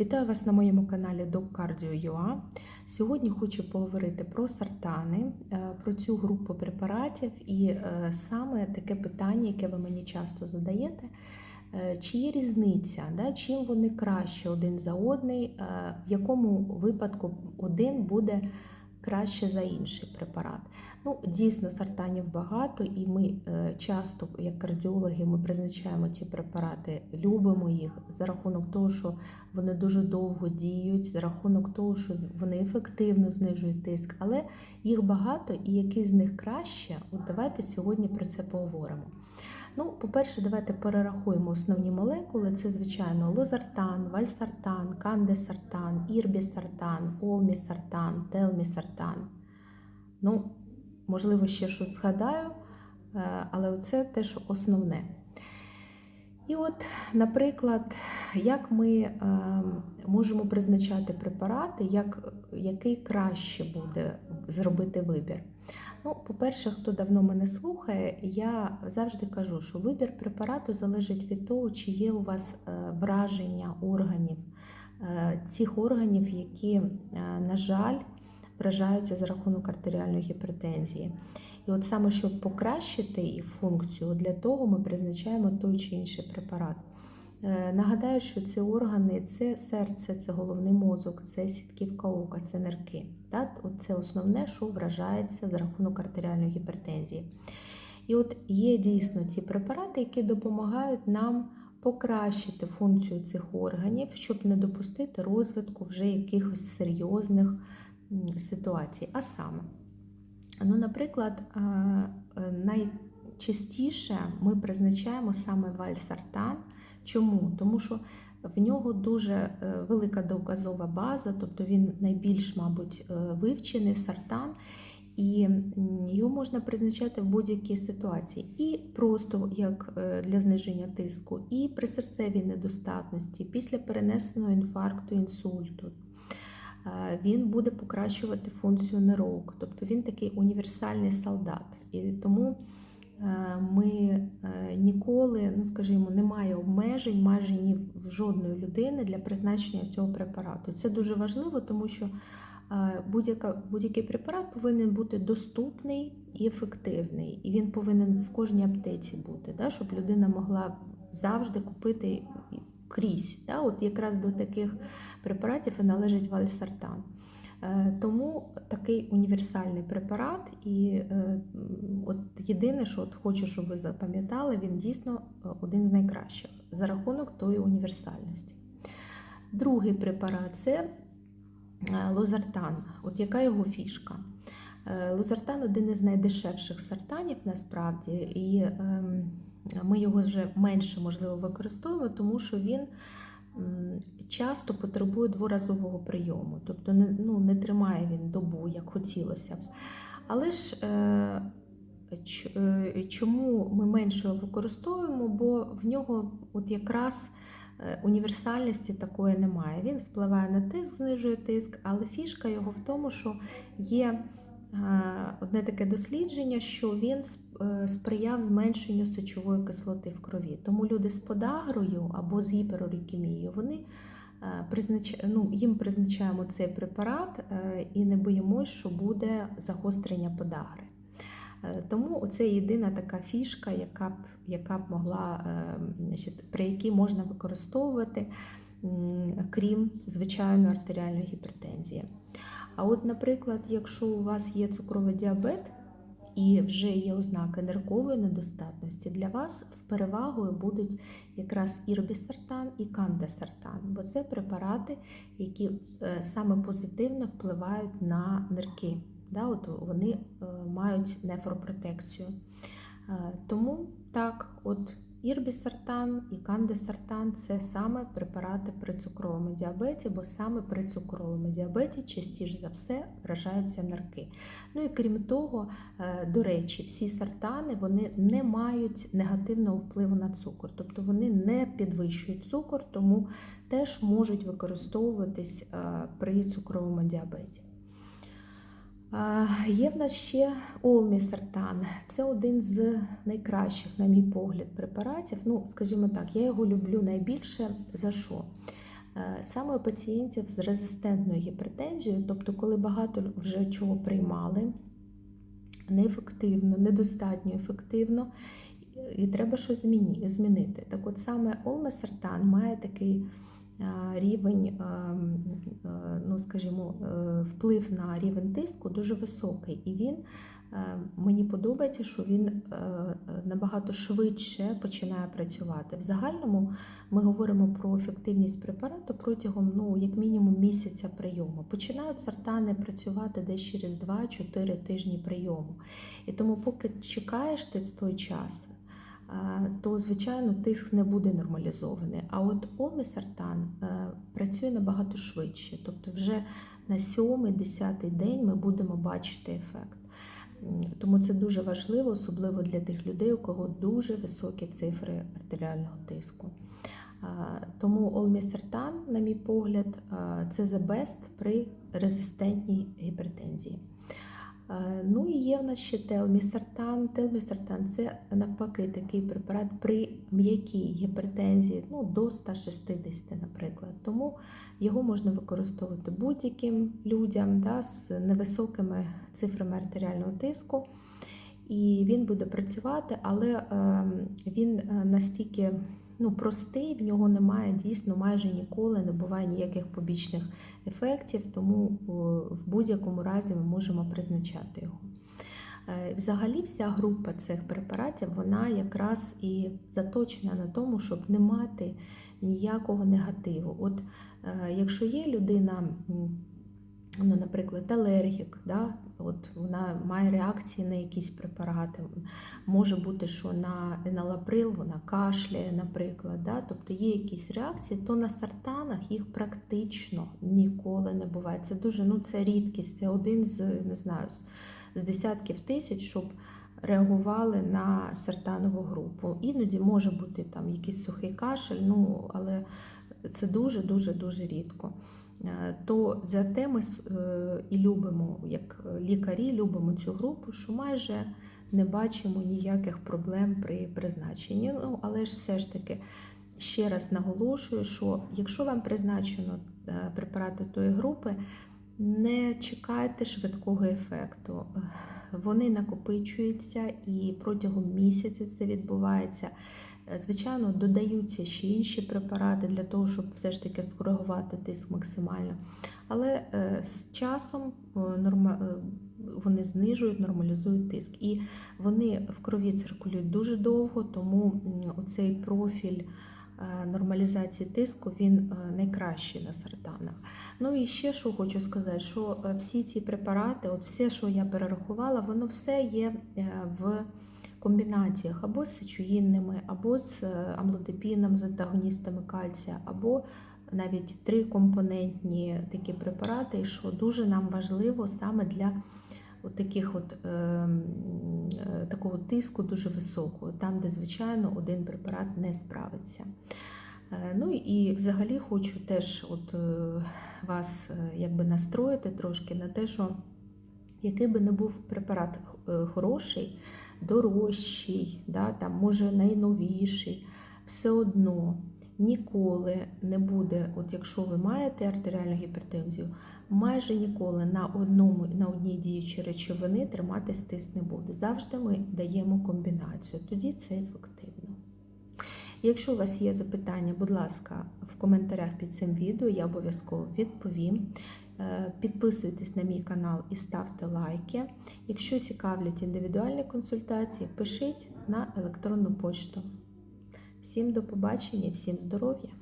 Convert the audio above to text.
Вітаю вас на моєму каналі DocCardio.ua. Сьогодні хочу поговорити про сартани, е, про цю групу препаратів і е, саме таке питання, яке ви мені часто задаєте. е, Чи є різниця, да? чим вони краще один за одний, в якому випадку один буде краще за інший препарат? Ну, дійсно, сартанів багато, і ми е, часто, як кардіологи, ми призначаємо ці препарати, любимо їх за рахунок того, що вони дуже довго діють, за рахунок того, що вони ефективно знижують тиск, але їх багато і який з них краще, от давайте сьогодні про це поговоримо. Ну, по-перше, давайте перерахуємо основні молекули. Це, звичайно, лозартан, вальсартан, кандесартан, ірбісартан, олмісартан, телмісартан. Ну, можливо, ще щось згадаю, е, але це теж основне. І от, наприклад, як ми е, можемо призначати препарати, як, який краще буде зробити вибір. Ну, по-перше, хто давно мене слухає, я завжди кажу, що вибір препарату залежить від того, чи є у вас е, враження органів, е, цих органів, які, е, на жаль, вражаються за рахунок артеріальної гіпертензії. І от саме щоб покращити їх функцію, для того ми призначаємо той чи інший препарат. Е, Нагадаю, що ці органи це серце, це головний мозок, це сітківка ока, це нирки. Це основне, що вражається за рахунок артеріальної гіпертензії. І от є дійсно ці препарати, які допомагають нам покращити функцію цих органів, щоб не допустити розвитку вже якихось серйозних ситуацій. А саме, ну, наприклад, е, е, найчастіше ми призначаємо саме вальсартан. Чому? Тому що в нього дуже е, велика доказова база, тобто він найбільш, мабуть, е, вивчений сартан, і його можна призначати в будь-якій ситуації. І просто як е, для зниження тиску, і при серцевій недостатності, після перенесеного інфаркту, інсульту. Він буде покращувати функцію нирок, тобто він такий універсальний солдат. І тому ми е, ніколи, ну скажімо, немає обмежень майже ні в жодної людини для призначення цього препарату. Це дуже важливо, тому що е, будь-який препарат повинен бути доступний і ефективний, і він повинен в кожній аптеці бути, да, щоб людина могла завжди купити крізь. Да, От якраз до таких препаратів і належить вальсартан. Е, Тому такий універсальний препарат, і е, от єдине, що от хочу, щоб ви запам'ятали, він дійсно е, один з найкращих за рахунок тої універсальності. Другий препарат це лозартан. От яка його фішка? Лозартан один із найдешевших сартанів насправді, і ем, ми його вже менше можливо використовуємо, тому що він часто потребує дворазового прийому, тобто не, ну, не тримає він добу, як хотілося б. Але ж е, е, чому ми менше його використовуємо? Бо в нього от якраз е, універсальності такої немає. Він впливає на тиск, знижує тиск, але фішка його в тому, що є одне таке дослідження, що він сприяв зменшенню сечової кислоти в крові. Тому люди з подагрою або з гіперурікемією, вони е, ну, їм призначаємо цей препарат е, і не боїмось, що буде загострення подагри. Е, Тому це єдина така фішка, яка б, яка б могла, е, при якій можна використовувати, крім звичайної артеріальної гіпертензії. А от, наприклад, якщо у вас є цукровий діабет і вже є ознаки ниркової недостатності, для вас в перевагою будуть якраз ірбісартан і кандесартан, бо це препарати, які е, саме позитивно впливають на нирки. Да, от вони е, мають нефропротекцію. Е, Тому так, от ірбісартан і кандесартан це саме препарати при цукровому діабеті, бо саме при цукровому діабеті частіше за все вражаються нирки. Ну і крім того, е, до речі, всі сартани вони не мають негативного впливу на цукор, тобто вони не підвищують цукор, тому теж можуть використовуватись е, при цукровому діабеті. Є в нас ще олмісартан. Це один з найкращих, на мій погляд, препаратів. Ну, скажімо так, я його люблю найбільше за що? Е, Саме пацієнтів з резистентною гіпертензією, тобто коли багато вже чого приймали, неефективно, недостатньо ефективно, і треба щось змінити. Так от саме олмесартан має такий рівень, е, е, ну скажімо, е, вплив на рівень тиску дуже високий. І він е, мені подобається, що він е, набагато швидше починає працювати. В загальному ми говоримо про ефективність препарату протягом, ну, як мінімум, місяця прийому. Починають сартани працювати десь через 2-4 тижні прийому. І тому, поки чекаєш ти той час, е, то, звичайно, тиск не буде нормалізований. А от олмесартан е, працює набагато швидше. Тобто вже на 7-10 день ми будемо бачити ефект. Тому це дуже важливо, особливо для тих людей, у кого дуже високі цифри артеріального тиску. Тому олмесартан, на мій погляд, це the best при резистентній гіпертензії. Е, Ну і є в нас ще телмістартан. Телмістартан це навпаки такий препарат при м'якій гіпертензії, ну до 160, наприклад. Тому його можна використовувати будь-яким людям да, з невисокими цифрами артеріального тиску. І він буде працювати, але ем, він е, настільки ну, простий, в нього немає дійсно майже ніколи, не буває ніяких побічних ефектів, тому в будь-якому разі ми можемо призначати його. Е, Взагалі, вся група цих препаратів вона якраз і заточена на тому, щоб не мати ніякого негативу. От е, якщо є людина, ну, наприклад, алергік, да, от вона має реакції на якісь препарати. Може бути, що на еналаприл вона кашляє, наприклад. Да? Тобто є якісь реакції, то на сартанах їх практично ніколи не буває. Це дуже ну, це рідкість, це один з не знаю, з, десятків тисяч, щоб реагували на сартанову групу. Іноді може бути там якийсь сухий кашель, ну, але це дуже-дуже дуже рідко. Е, То зате ми е, і любимо, як лікарі, любимо цю групу, що майже не бачимо ніяких проблем при призначенні. Ну, але ж все ж таки ще раз наголошую, що якщо вам призначено е, препарати тої групи, не чекайте швидкого ефекту. Вони накопичуються і протягом місяця це відбувається. Е, Звичайно, додаються ще інші препарати для того, щоб все ж таки скоригувати тиск максимально. Але е, з часом е, вони знижують, нормалізують тиск. І вони в крові циркулюють дуже довго, тому м, оцей профіль нормалізації тиску він найкращий на сартанах. Ну і ще що хочу сказати, що всі ці препарати, от все, що я перерахувала, воно все є в комбінаціях або з сечогінними, або з е, амлодипіном, з антагоністами кальція, або навіть трикомпонентні такі препарати, що дуже нам важливо саме для от таких от, е, такого тиску дуже високого, там, де, звичайно, один препарат не справиться. Е, Ну і взагалі хочу теж от, е, вас якби настроїти трошки на те, що який би не був препарат хороший, дорожчий, да, там, може найновіший, все одно ніколи не буде, от якщо ви маєте артеріальну гіпертензію, майже ніколи на одному на одній діючій речовини триматись тиск не буде. Завжди ми даємо комбінацію, тоді це ефективно. Якщо у вас є запитання, будь ласка, в коментарях під цим відео я обов'язково відповім. Е, Підписуйтесь на мій канал і ставте лайки. Якщо цікавлять індивідуальні консультації, пишіть на електронну почту. Всім до побачення, всім здоров'я!